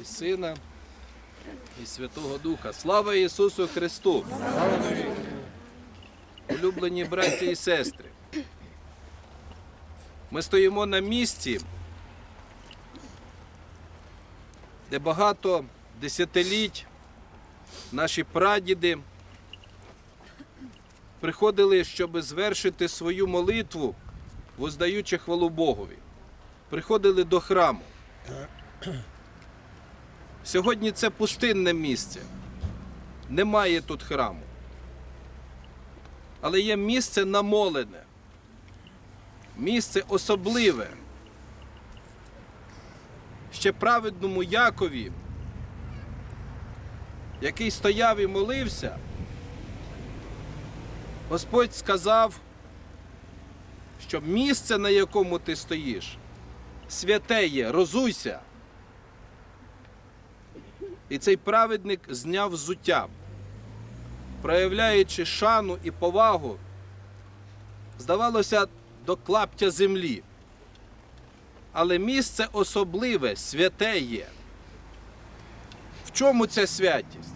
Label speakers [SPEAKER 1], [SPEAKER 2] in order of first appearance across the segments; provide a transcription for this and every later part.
[SPEAKER 1] і Сина, і Святого Духа. Слава Ісусу Христу! Улюблені браті і сестри. Ми стоїмо на місці, де багато десятиліть наші прадіди приходили, щоб звершити свою молитву, воздаючи хвалу Богові. Приходили до храму. Сьогодні це пустинне місце. Немає тут храму. Але є місце намолене, місце особливе. Ще праведному Якові, який стояв і молився, Господь сказав, що місце, на якому ти стоїш, святе є, розуйся. І цей праведник зняв взуття, проявляючи шану і повагу, здавалося, до клаптя землі. Але місце особливе, святе є. В чому ця святість?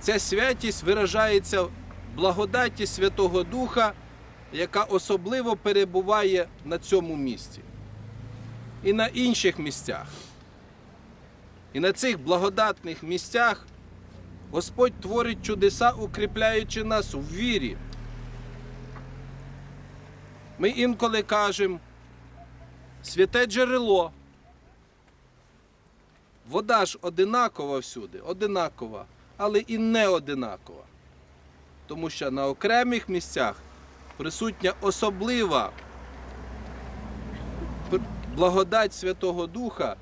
[SPEAKER 1] Ця святість виражається в благодаті Святого Духа, яка особливо перебуває на цьому місці і на інших місцях. І на цих благодатних місцях Господь творить чудеса, укріпляючи нас у вірі. Ми інколи кажемо святе джерело. Вода ж одинакова всюди, одинакова, але і не одинакова. Тому що на окремих місцях присутня особлива благодать Святого Духа,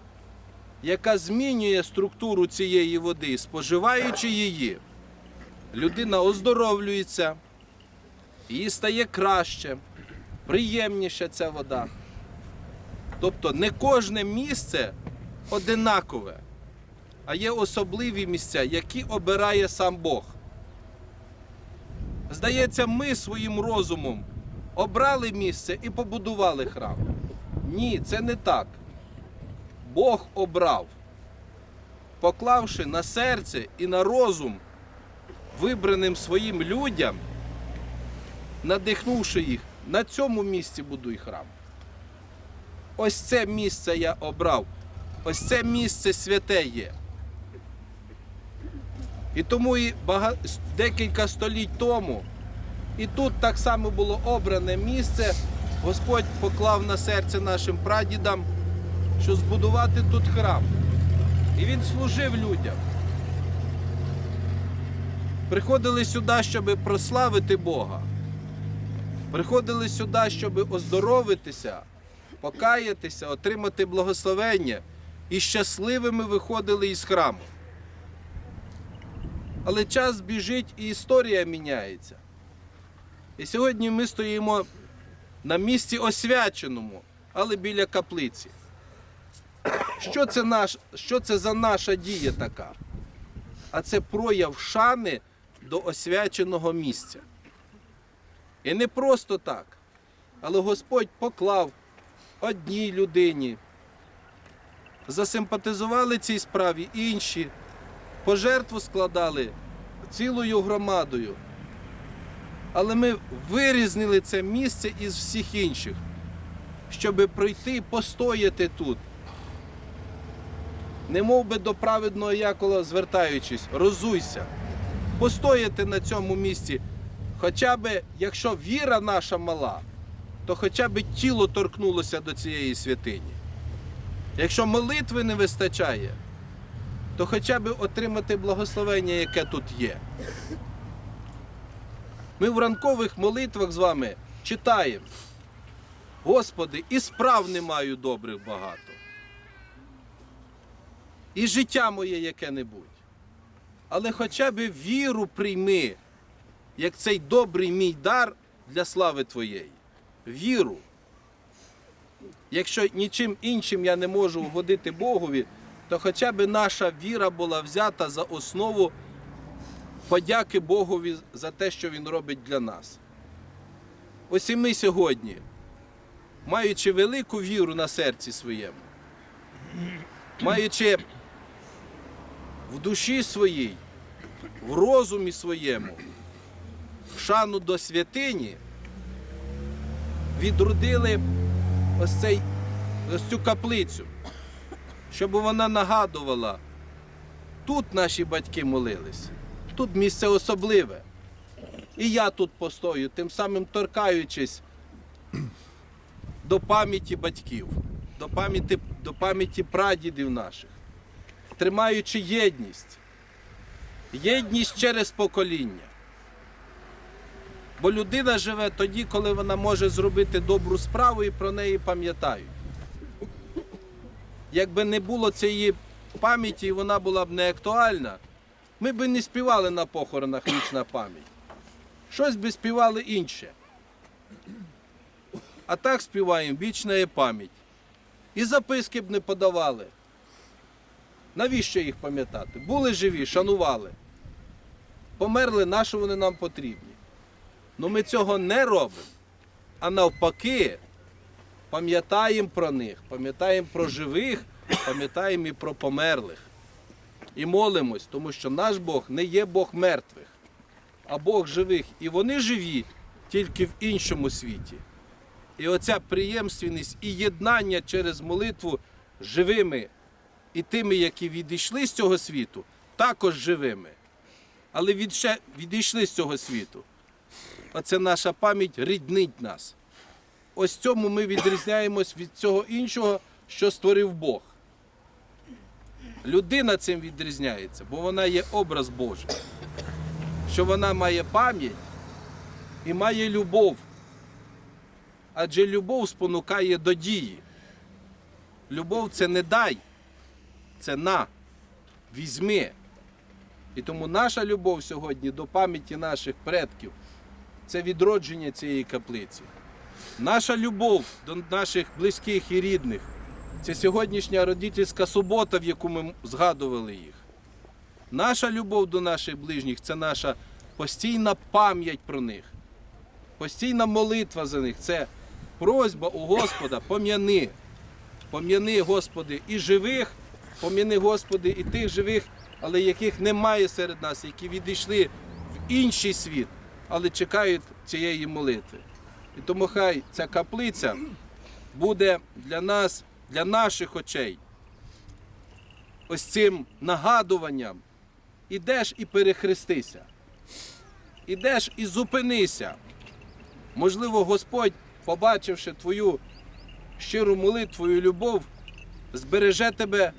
[SPEAKER 1] яка змінює структуру цієї води, споживаючи її, людина оздоровлюється, їй стає краще, приємніша ця вода. Тобто не кожне місце одинакове, а є особливі місця, які обирає сам Бог. Здається, ми своїм розумом обрали місце і побудували храм. Ні, це не так. Бог обрав, поклавши на серце і на розум вибраним своїм людям, надихнувши їх, на цьому місці будуй храм. Ось це місце я обрав. Ось це місце святе є. І тому і бага... декілька століть тому, і тут так само було обране місце. Господь поклав на серце нашим прадідам, що збудувати тут храм. І він служив людям. Приходили сюди, щоб прославити Бога. Приходили сюди, щоб оздоровитися, покаятися, отримати благословення і щасливими виходили із храму. Але час біжить і історія міняється. І сьогодні ми стоїмо на місці освяченому, але біля каплиці. Що це, наш, що це за наша дія така? А це прояв шани до освяченого місця. І не просто так, але Господь поклав одній людині, засимпатизували цій справі інші, пожертву складали цілою громадою. Але ми вирізнили це місце із всіх інших, щоб прийти постояти тут. Не мов би до праведного Якова звертаючись, розуйся, постояти на цьому місці. Хоча б, якщо віра наша мала, то хоча б тіло торкнулося до цієї святині. Якщо молитви не вистачає, то хоча б отримати благословення, яке тут є. Ми в ранкових молитвах з вами читаємо. Господи, і справ не маю добрих багато. І життя моє яке-небудь. Але хоча б віру прийми, як цей добрий мій дар для слави Твоєї. Віру. Якщо нічим іншим я не можу угодити Богові, то хоча б наша віра була взята за основу подяки Богові за те, що Він робить для нас. Ось і ми сьогодні, маючи велику віру на серці своєму, маючи в душі своїй, в розумі своєму, шану до святині, відродили ось, цей, ось цю каплицю, щоб вона нагадувала, тут наші батьки молились, тут місце особливе. І я тут постою, тим самим торкаючись до пам'яті батьків, до пам'яті, до пам'яті прадідів наших, тримаючи єдність, єдність через покоління. Бо людина живе тоді, коли вона може зробити добру справу і про неї пам'ятають. Якби не було цієї пам'яті і вона була б не актуальна, ми б не співали на похоронах вічна пам'ять. Щось би співали інше. А так співаємо вічна пам'ять. І записки б не подавали. Навіщо їх пам'ятати? Були живі, шанували. Померли, на що вони нам потрібні. Ну ми цього не робимо. А навпаки, пам'ятаємо про них, пам'ятаємо про живих, пам'ятаємо і про померлих. І молимось, тому що наш Бог не є Бог мертвих, а Бог живих. І вони живі тільки в іншому світі. І оця приємственність і єднання через молитву живими і тими, які відійшли з цього світу, також живими. Але відше- відійшли з цього світу. Оце наша пам'ять ріднить нас. Ось цьому ми відрізняємось від цього іншого, що створив Бог. Людина цим відрізняється, бо вона є образ Божий. Що вона має пам'ять і має любов. Адже любов спонукає до дії. Любов це не дай, це на, візьми. І тому наша любов сьогодні до пам'яті наших предків це відродження цієї каплиці. Наша любов до наших близьких і рідних це сьогоднішня родительська субота, в яку ми згадували їх. Наша любов до наших ближніх це наша постійна пам'ять про них, постійна молитва за них. Це просьба у Господа, пом'яни. Пом'яни, Господи, і живих, пом'яни, Господи, і тих живих, але яких немає серед нас, які відійшли в інший світ, але чекають цієї молитви. І тому хай ця каплиця буде для нас, для наших очей, ось цим нагадуванням. Ідеш і перехрестися. Ідеш і зупинися. Можливо, Господь, побачивши твою щиру молитву і любов, збереже тебе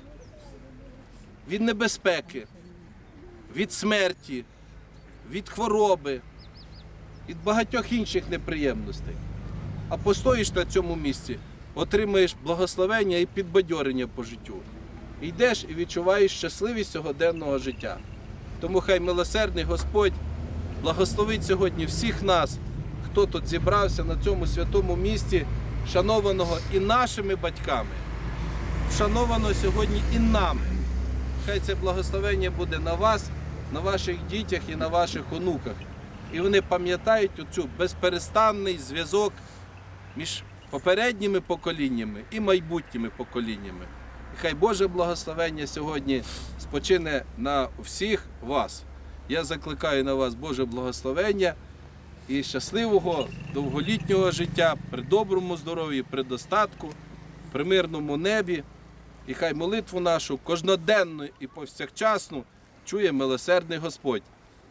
[SPEAKER 1] від небезпеки, від смерті, від хвороби, від багатьох інших неприємностей. А постоїш на цьому місці, отримаєш благословення і підбадьорення по життю. Йдеш і відчуваєш щасливість сьогоденного життя. Тому хай милосердний Господь благословить сьогодні всіх нас, хто тут зібрався на цьому святому місці, шанованого і нашими батьками, вшановано сьогодні і нами. Хай це благословення буде на вас, на ваших дітях і на ваших онуках. І вони пам'ятають оцю безперестанний зв'язок між попередніми поколіннями і майбутніми поколіннями. І хай Боже благословення сьогодні спочине на всіх вас. Я закликаю на вас Боже благословення і щасливого довголітнього життя при доброму здоров'ї, при достатку, при мирному небі. І хай молитву нашу кожноденну і повсякчасну чує милосердний Господь.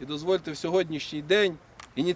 [SPEAKER 1] І дозвольте в сьогоднішній день ініціювати